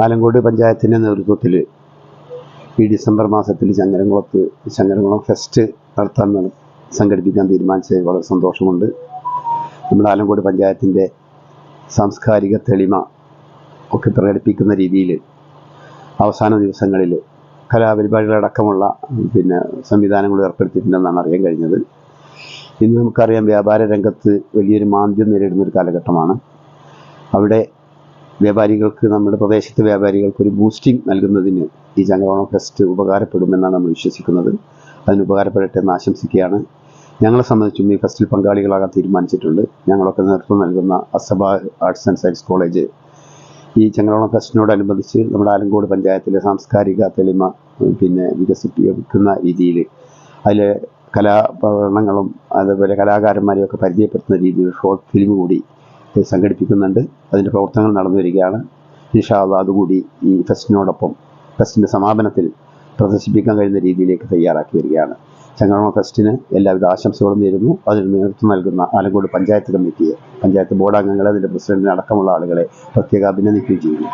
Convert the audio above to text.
ആലങ്കോട് പഞ്ചായത്തിന്റെ നേതൃത്വത്തിൽ ഈ ഡിസംബർ മാസത്തിൽ ചങ്ങരംകുളത്ത് ചങ്ങരംകുളം ഫെസ്റ്റ് നടത്താൻ നട- സംഘടിപ്പിക്കാൻ തീരുമാനിച്ചത് വളരെ സന്തോഷമുണ്ട്. നമ്മുടെ ആലങ്കോട് പഞ്ചായത്തിന്റെ സാംസ്കാരിക തെളിമ ഒക്കെ പ്രകടിപ്പിക്കുന്ന രീതിയിൽ അവസാന ദിവസങ്ങളിൽ കലാപരിപാടികളടക്കമുള്ള പിന്നെ സംവിധാനങ്ങൾ ഏർപ്പെടുത്തിയിട്ടുണ്ടെന്നാണ് അറിയാൻ കഴിഞ്ഞത്. ഇന്ന് നമുക്കറിയാം വ്യാപാര രംഗത്ത് വലിയൊരു മാന്ദ്യം നേരിടുന്ന ഒരു കാലഘട്ടമാണ്. അവിടെ വ്യാപാരികൾക്ക് നമ്മുടെ പ്രദേശത്തെ വ്യാപാരികൾക്ക് ഒരു ബൂസ്റ്റിംഗ് നൽകുന്നതിന് ഈ ചങ്ങരോണം ഫെസ്റ്റ് ഉപകാരപ്പെടുമെന്നാണ് നമ്മൾ വിശ്വസിക്കുന്നത്. അതിന് ഉപകാരപ്പെടട്ടെ എന്ന് ആശംസിക്കുകയാണ്. ഞങ്ങളെ സംബന്ധിച്ചും ഈ ഫെസ്റ്റിൽ പങ്കാളികളാകാൻ തീരുമാനിച്ചിട്ടുണ്ട്. ഞങ്ങളൊക്കെ നേതൃത്വം നൽകുന്ന അസബ ആർട്സ് ആൻഡ് സയൻസ് കോളേജ്. ഈ ചങ്ങരോണം ഫെസ്റ്റിനോടനുബന്ധിച്ച് നമ്മുടെ ആലങ്കോട് പഞ്ചായത്തിലെ സാംസ്കാരിക തെളിമ പിന്നെ വികസിപ്പിക്കുന്ന രീതിയിൽ അതിലെ കലാപ്രകടനങ്ങളും അതുപോലെ കലാകാരന്മാരെയൊക്കെ പരിചയപ്പെടുത്തുന്ന രീതിയിൽ ഷോർട്ട് ഫിലിം കൂടി സംഘടിപ്പിക്കുന്നുണ്ട്. അതിന്റെ പ്രവർത്തനങ്ങൾ നടന്നു വരികയാണ്. നിഷാദ് അതുകൂടി ഈ ഫെസ്റ്റിനോടൊപ്പം ഫെസ്റ്റിന്റെ സമാപനത്തിൽ പ്രദർശിപ്പിക്കാൻ കഴിയുന്ന രീതിയിലേക്ക് തയ്യാറാക്കി വരികയാണ്. ചങ്ങരോണ ഫെസ്റ്റിന് എല്ലാവിധ ആശംസകളും നേരുന്നു. അതിന് നേതൃത്വം നൽകുന്ന ആലങ്കോട് പഞ്ചായത്ത് കമ്മിറ്റിയെ പഞ്ചായത്ത് ബോർഡ് അംഗങ്ങളെ അതിന്റെ പ്രസിഡന്റിനെ അടക്കമുള്ള ആളുകളെ പ്രത്യേക അഭിനന്ദിക്കുകയും ചെയ്യുന്നു.